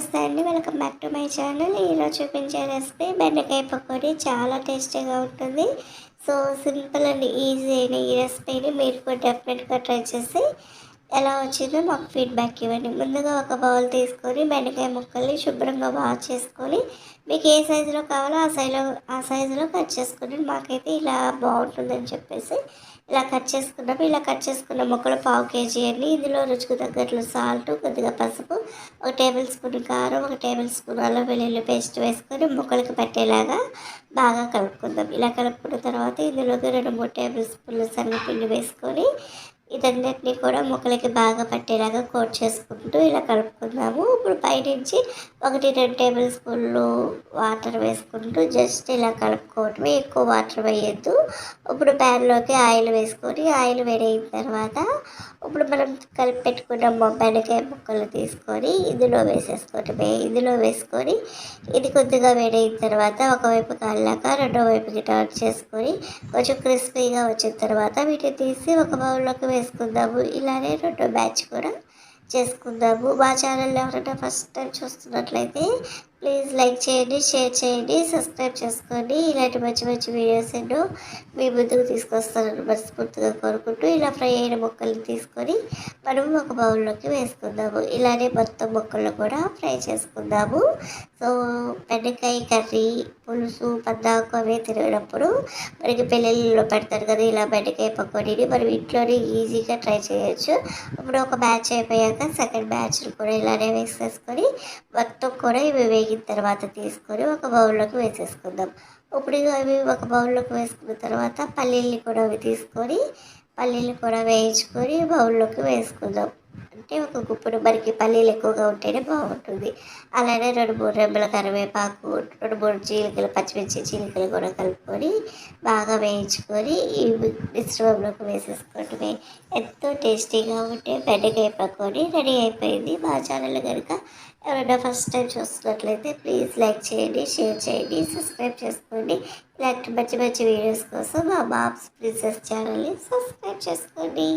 నమస్తే అండి. Welcome back to my channel. ఈరోజు చూపించే రెసిపీ బెండకాయ పకోడీ చాలా టేస్టీగా ఉంటుంది. సో సింపుల్ అండ్ ఈజీ అయిన ఈ రెసిపీని మీరు కూడా డెఫినెట్గా ట్రై చేసి ఎలా వచ్చిందో మాకు ఫీడ్బ్యాక్ ఇవ్వండి. ముందుగా ఒక బౌల్ తీసుకొని బెండకాయ ముక్కల్ని శుభ్రంగా వాష్ చేసుకొని మీకు ఏ సైజులో కావాలో ఆ సైజులో ఆ సైజులో కట్ చేసుకుని మాకైతే ఇలా బాగుంటుందని చెప్పేసి ఇలా కట్ చేసుకున్నాము. ఇలా కట్ చేసుకున్న ముక్కలు పావు కేజీ అండి. ఇందులో రుచికి తగ్గట్లు సాల్ట్ కొద్దిగా పసుపు ఒక టేబుల్ స్పూన్ కారం ఒక టేబుల్ స్పూన్ అల్లం వెల్లుల్లి పేస్ట్ వేసుకొని ముక్కలకి పెట్టేలాగా బాగా కలుపుకుందాం. ఇలా కలుపుకున్న తర్వాత ఇందులోకి రెండు మూడు టేబుల్ స్పూన్లు శనగపిండి వేసుకొని ఇదన్నిటిని కూడా ముక్కలకి బాగా పట్టేలాగా కోట్ చేసుకుంటూ ఇలా కలుపుకుందాము. ఇప్పుడు పైనుంచి ఒకటి రెండు టేబుల్ స్పూన్లు వాటర్ వేసుకుంటూ జస్ట్ ఇలా కలుపుకోవటమే ఎక్కువ వాటర్ వేయద్దు. ఇప్పుడు ప్యాన్లోకి ఆయిల్ వేసుకొని ఆయిల్ వేడైన తర్వాత ఇప్పుడు మనం కలిపి పెట్టుకున్న బెండకాయ ముక్కలు తీసుకొని ఇందులో వేసేసుకోవటమే. ఇందులో వేసుకొని ఇది కొద్దిగా వేడైన తర్వాత ఒకవైపు కాళ్ళాక రెండో వైపుకి టర్న్ చేసుకొని కొంచెం క్రిస్పీగా వచ్చిన తర్వాత వీటిని తీసి ఒక బౌల్లోకి చేసుకుందాము. ఇలానే రెండో బ్యాచ్ కూడా చేసుకుందాము. మా ఛానల్ ఎవరైనా ఫస్ట్ టైం చూస్తున్నట్లయితే ప్లీజ్ లైక్ చేయండి షేర్ చేయండి సబ్స్క్రైబ్ చేసుకోండి. ఇలాంటి మంచి మంచి వీడియోస్ ఎన్నో మీ ముందుకు తీసుకొస్తానని మనస్ఫూర్తిగా కోరుకుంటూ ఇలా ఫ్రై అయిన ముక్కల్ని తీసుకొని మనం ఒక బౌల్లోకి వేసుకుందాము. ఇలానే మొత్తం మొక్కలను కూడా ఫ్రై చేసుకుందాము. సో బెండకాయ కర్రీ పులుసు పద్దాకు అవి తిరిగినప్పుడు మనకి పెళ్ళిళ్ళలో పెడతారు కదా ఇలా బెండకాయ పకోడీని మనం ఇంట్లోనే ఈజీగా ట్రై చేయొచ్చు. ఇప్పుడు ఒక బ్యాచ్ అయిపోయాక సెకండ్ బ్యాచ్ కూడా ఇలానే వేసేసుకొని మొత్తం కూడా ఇవి వేగిన తర్వాత తీసుకొని ఒక బౌల్లోకి వేసేసుకుందాం. ఇప్పుడు అవి ఒక బౌల్లోకి వేసుకున్న తర్వాత పల్లీలు కూడా అవి తీసుకొని పల్లీలు కూడా వేయించుకొని బౌల్లోకి వేసుకుందాం. అంటే ఒక గుప్పుడు మనకి పల్లీలు ఎక్కువగా ఉంటేనే బాగుంటుంది. అలానే రెండు మూడు రెమ్మల కరివేపాకు రెండు మూడు జీలకలు పచ్చిమిర్చి జీలకలు కూడా కలుపుకొని బాగా వేయించుకొని ఈ మిశ్రమంలోకి వేసేసుకోవటమే ఎంతో టేస్టీగా ఉంటే బెండకాయ పకోడీ రెడీ అయిపోయింది. మా ఛానల్ కనుక ఎవరైనా ఫస్ట్ టైం చూస్తున్నట్లయితే ప్లీజ్ లైక్ చేయండి షేర్ చేయండి సబ్స్క్రైబ్ చేసుకోండి. ఇలాంటి మంచి మంచి వీడియోస్ కోసం మా బాబ్స్ ప్రిన్సెస్ ఛానల్ని సబ్స్క్రైబ్ చేసుకోండి.